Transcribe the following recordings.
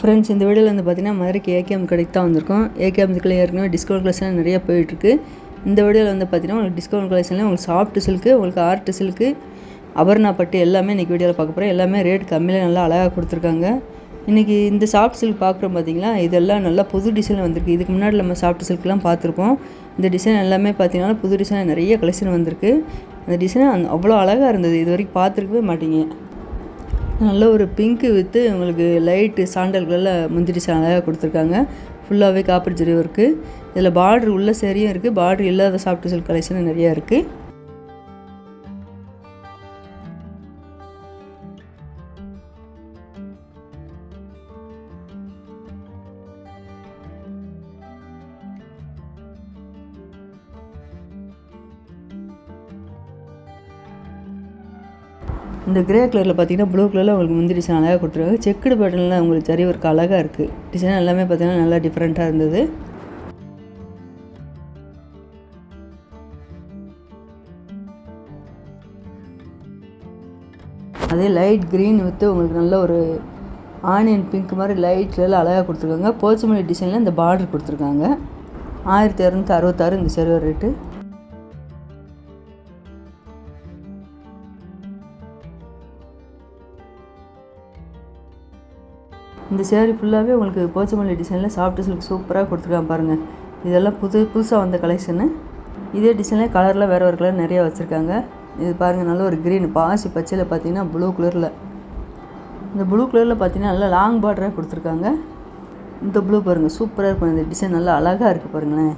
Friends இந்த வீடியோவில் வந்து பார்த்தீங்கன்னா மதுரைக்கு ஏகேஎம் கடைக்கு தான் வந்திருக்கோம். ஏகேஎம் இதுக்குள்ள ஏற்கனவே டிஸ்கவுண்ட் கலெக்ஷன் நிறைய போயிட்டுருக்கு. இந்த வீடியோவில் வந்து பார்த்திங்கன்னா உங்களுக்கு டிஸ்கவுண்ட் கலெக்ஷனில் உங்களுக்கு சாஃப்ட் சில்க்கு உங்களுக்கு ஆர்ட் சில்க்கு அபர்ணா பட்டு எல்லாமே இன்றைக்கி வீடியோவில் பார்க்க போகிறோம் எல்லாமே ரேட் கம்மியில் நல்லா அழகாக கொடுத்துருக்காங்க. இன்றைக்கி இந்த சாஃப்ட் சில்க் பார்க்குறோம் பார்த்தீங்களா இதெல்லாம் நல்லா புது டிசைன் வந்திருக்கு. இதுக்கு முன்னாடி நம்ம சாஃப்ட் சில்க்லாம் பார்த்துருப்போம். இந்த டிசைன் எல்லாமே பார்த்திங்கன்னா புது டிசைன் நிறைய கலெக்ஷன் வந்திருக்கு. அந்த டிசைன் அவ்வளோ அழகாக இருந்தது. இது வரைக்கும் பார்த்துருக்கவே மாட்டீங்க. நல்ல ஒரு பிங்க்கு வித்து உங்களுக்கு லைட்டு சாண்டல் கலரில் முந்திரி சாண்டலாக அழகாக கொடுத்துருக்காங்க. ஃபுல்லாகவே காப்பர் ஜெரி ஒர்க்கு இதில் பார்டர் உள்ள சரியும் இருக்குது பார்டர் இல்லாத சாஃப்ட் சில்க் கலெக்ஷனும் நிறையா இருக்குது இந்த கிரே கலரில் பார்த்தீங்கன்னா ப்ளூ கலரில் உங்களுக்கு முந்திரி டிசைன் அழகாக கொடுத்துருக்காங்க. செக்குடு பேட்டர்னில் உங்களுக்கு சரி ஒர்க் அழகாக இருக்குது டிசைன் எல்லாமே பார்த்தீங்கன்னா நல்லா டிஃப்ரெண்ட்டாக இருந்தது. அதே லைட் க்ரீன் வித்து உங்களுக்கு நல்ல ஒரு ஆனியன் பிங்க் மாதிரி லைட் கலரில் அழகாக கொடுத்துருக்காங்க. போச்சமல்லி டிசைனில் இந்த பார்டர் கொடுத்துருக்காங்க. ஆயிரத்தி இரநூத்தி அறுபத்தாறு இந்த செருவர் ரேட்டு இந்த சேரீ ஃபுல்லாகவே உங்களுக்கு போச்சமல்லி டிசைனில் சாஃப்ட் சில்க் சூப்பராக கொடுத்துருக்காங்க பாருங்கள் இதெல்லாம் புது புதுசாக வந்த கலெக்ஷனு இதே டிசைனில் கலரில் வேறு ஒரு கலர் நிறையா வச்சுருக்காங்க. இது பாருங்கள் நல்ல ஒரு க்ரீன் பாசி பச்சையில் பார்த்தீங்கன்னா ப்ளூ கலரில் இந்த ப்ளூ கலரில் பார்த்தீங்கன்னா நல்லா லாங் பார்டராக கொடுத்துருக்காங்க. இந்த ப்ளூ பாருங்கள் சூப்பராக இருக்கும். இந்த டிசைன் நல்லா அழகாக இருக்குது பாருங்களேன்.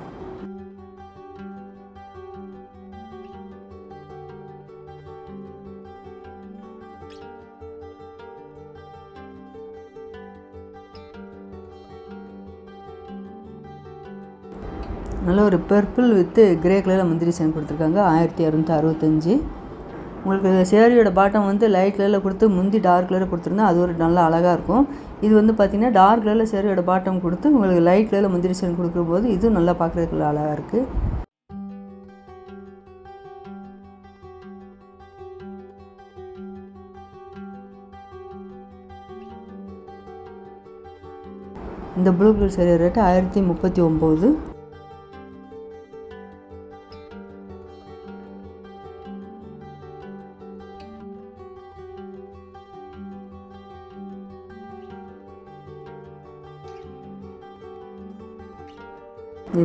நல்ல ஒரு பர்பிள் வித்து கிரே கலரில் முந்திரி டிசைன் கொடுத்துருக்காங்க. ஆயிரத்தி இரநூத்தி அறுபத்தஞ்சி. உங்களுக்கு சேரீயோட பாட்டம் வந்து லைட் கலரில் கொடுத்து முந்தி டார்க் கலரில் கொடுத்துருந்தா அது ஒரு நல்லா அழகாக இருக்கும். இது வந்து பார்த்திங்கன்னா டார்க் கலரில் சேரியோட பாட்டம் கொடுத்து உங்களுக்கு லைட் கலரில் முந்திரி சேன் கொடுக்குற போது இதுவும் நல்லா பார்க்குறதுக்கு அழகாக இருக்குது இந்த ப்ளூ கலர் சேரீ ரேட்டு ஆயிரத்தி முப்பத்தி ஒம்பது.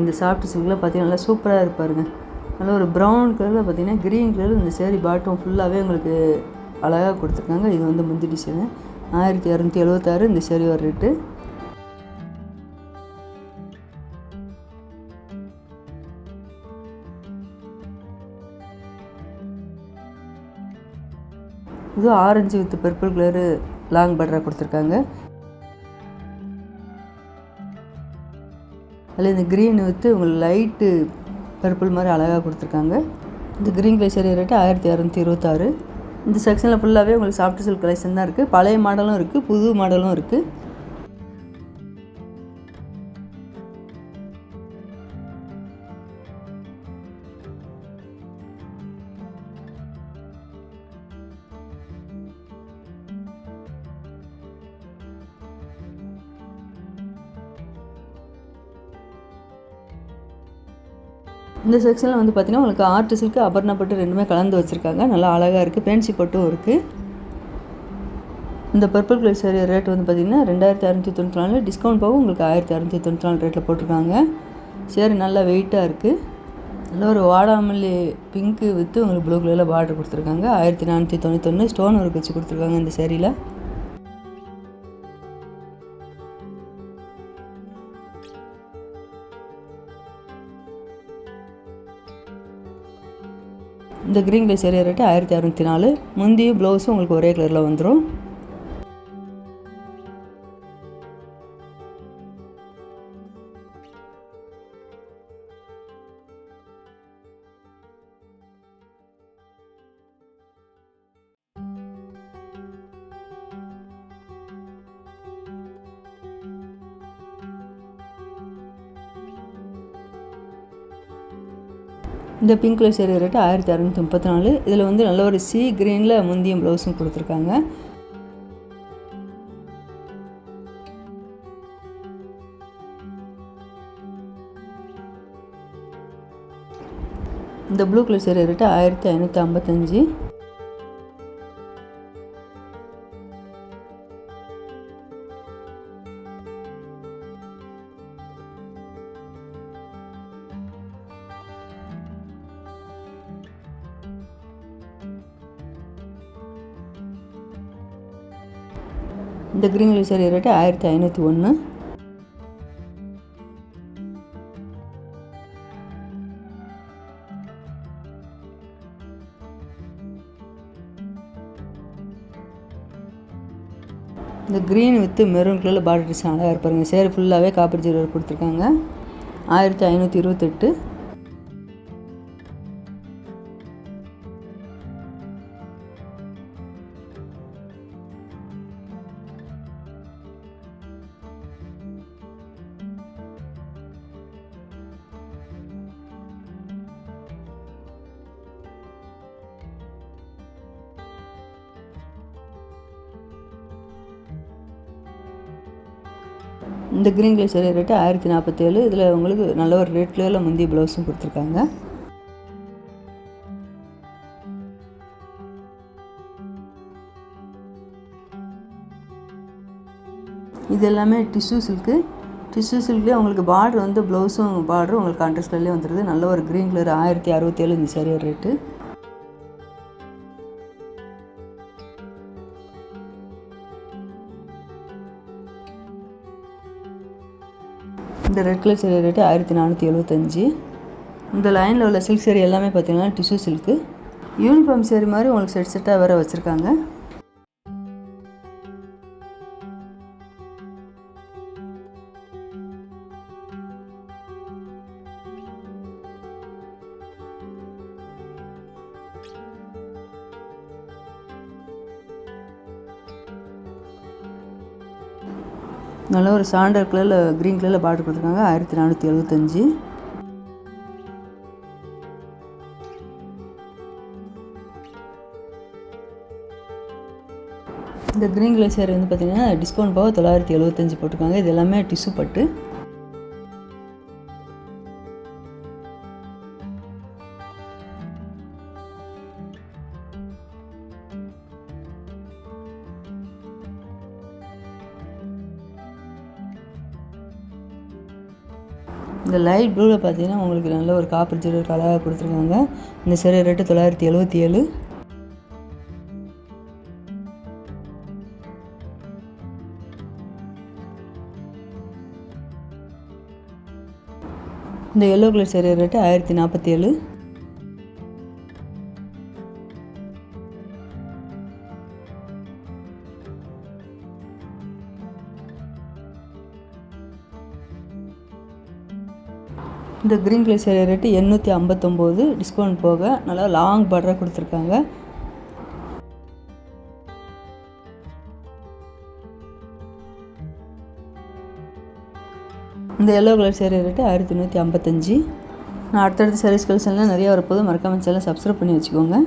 இந்த சாஃப்ட் சில்கில் பார்த்தீங்கன்னா நல்லா சூப்பராக இருப்பாருங்க நல்ல ஒரு ப்ரௌன் கலரில் பார்த்தீங்கன்னா க்ரீன் கலரில் இந்த சேரீ பாட்டம் ஃபுல்லாகவே உங்களுக்கு அழகாக கொடுத்துருக்காங்க. இது வந்து முந்தி டிசைனு ஆயிரத்தி இரநூத்தி எழுபத்தாறு இந்த சேரீ ஒரு ரேட்டு இது orange with purple colour long பார்டராக கொடுத்துருக்காங்க. அதில் இந்த க்ரீன் வித்து உங்களுக்கு லைட்டு பர்பிள் மாதிரி அழகாக கொடுத்துருக்காங்க. இந்த க்ரீன் கலர் ரேட்டு ஆயிரத்தி இரநூத்தி இருபத்தாறு. இந்த செக்ஷனில் ஃபுல்லாகவே உங்களுக்கு சாஃப்ட் சில்க் கலெக்ஷன் தான் இருக்குது பழைய மாடலும் இருக்குது புது மாடலும் இருக்குது இந்த செக்ஷனில் வந்து பார்த்திங்கன்னா உங்களுக்கு ஆர்ட் சில்க்கு அபர்ணா பட்டு ரெண்டுமே கலந்து வச்சுருக்காங்க. நல்லா அழகாக இருக்குது பேன்சி பட்டும் இருக்குது இந்த பர்பிள் கலர் சாரி ரேட் வந்து பார்த்திங்கன்னா ரெண்டாயிரத்தி அறநூற்றி தொண்ணூற்றி நாலு டிஸ்கவுண்ட் போக உங்களுக்கு ஆயிரத்தி அறநூற்றி தொண்ணூற்றி நாலு ரேட்டில் போட்டிருக்காங்க. சேரி நல்லா வெயிட்டாக இருக்குது நல்ல ஒரு வாடாமல்லி பிங்க்கு விற்று உங்களுக்கு ப்ளூ கலரில் பார்டர் கொடுத்துருக்காங்க. ஆயிரத்தி நானூற்றி தொண்ணூத்தொன்று ஸ்டோன் ஒர்க் வச்சு கொடுத்துருக்காங்க இந்த சேரீயில் இந்த க்ரீன் கலர் ஏரியா ரேட்டு ஆயிரத்தி அறுநூத்தி நாலு முந்தியும் ப்ளவுஸும் உங்களுக்கு ஒரே கலரில் வந்துடும் இந்த பிங்க் கலர் சேரீ ரேட்டு ஆயிரத்தி அறநூற்றி முப்பத்தி நாலு. இதில் வந்து நல்ல ஒரு சீ கிரீனில் முந்தியும் ப்ளவுஸும் கொடுத்துருக்காங்க. இந்த ப்ளூ கலர் சேரீ ரேட்டு ஆயிரத்தி ஐநூற்றி ஐம்பத்தஞ்சு. இந்த க்ரீன் கலர் சேரீ ரேட்டு ஆயிரத்தி ஐநூற்றி ஒன்று இந்த க்ரீன் வித்து மெரூன் கலரில் பார்டர் டிசைன் அழகாக இருப்பாருங்க சேர் ஃபுல்லாகவே காப்பர் ஜீரோ கொடுத்துருக்காங்க. ஆயிரத்தி ஐநூற்றி இருபத்தெட்டு. இந்த க்ரீன் கலர் சேரீ ரேட்டு ஆயிரத்தி நாற்பத்தேழு. இதில் உங்களுக்கு நல்ல ஒரு ரெட் முந்தி ப்ளவுஸும் கொடுத்துருக்காங்க. இது எல்லாமே டிஷ்யூ சில்க்கு டிஷ்யூ சில்க்லேயே உங்களுக்கு பார்டர் வந்து ப்ளவுஸும் பார்டரும் உங்களுக்கு கான்ட்ராஸ்ட் வந்துடுது நல்ல ஒரு க்ரீன் கலர் ஆயிரத்தி அறுபத்தேழு இந்த சேரீ ரேட்டு இந்த ரெட் கலர் சேரீ ரேட்டு ஆயிரத்தி நானூற்றி எழுபத்தஞ்சி இந்த லைனில் உள்ள சில்க் சேரீ எல்லாமே பார்த்தீங்கன்னா டிஷ்யூ சில்க்கு யூனிஃபார்ம் சேரீ மாதிரி உங்களுக்கு செட் செட்டாக வேறு வச்சுருக்காங்க. நல்ல ஒரு சாண்டல் கலரில் க்ரீன் கலரில் பார்டர் கொடுத்துருக்காங்க. ஆயிரத்தி நானூற்றி எழுபத்தஞ்சு இந்த க்ரீன் கலர் சேர் வந்து பார்த்திங்கன்னா டிஸ்கவுண்ட் போக தொள்ளாயிரத்தி எழுபத்தஞ்சு போட்டிருக்காங்க. இது எல்லாமே டிஷ்யூ பட்டு. இந்த லைட் ப்ளூவில் பார்த்தீங்கன்னா உங்களுக்கு நல்ல ஒரு காப்பர் ஜெரு அழகாக கொடுத்துருக்காங்க. இந்த சேரீ ரேட்டு தொள்ளாயிரத்தி எழுபத்தி ஏழு. இந்த எல்லோ கலர் சேரீ ரேட்டு ஆயிரத்தி நாற்பத்தி ஏழு. இந்த க்ரீன் கலர் சேரீ ரேட்டு எண்ணூற்றி ஐம்பத்தொம்போது. டிஸ்கவுண்ட் போக நல்லா லாங் பார்டராக கொடுத்துருக்காங்க. இந்த எல்லோ கலர் சேரீ ரேட்டு ஆயிரத்தி நூற்றி ஐம்பத்தஞ்சு. நான் அடுத்தடுத்த சர்வீஸ் கலெக்ஷன்லாம் நிறையா வரப்போது மறக்காமல் சேனல் சப்ஸ்கிரைப் பண்ணி வச்சுக்கோங்க.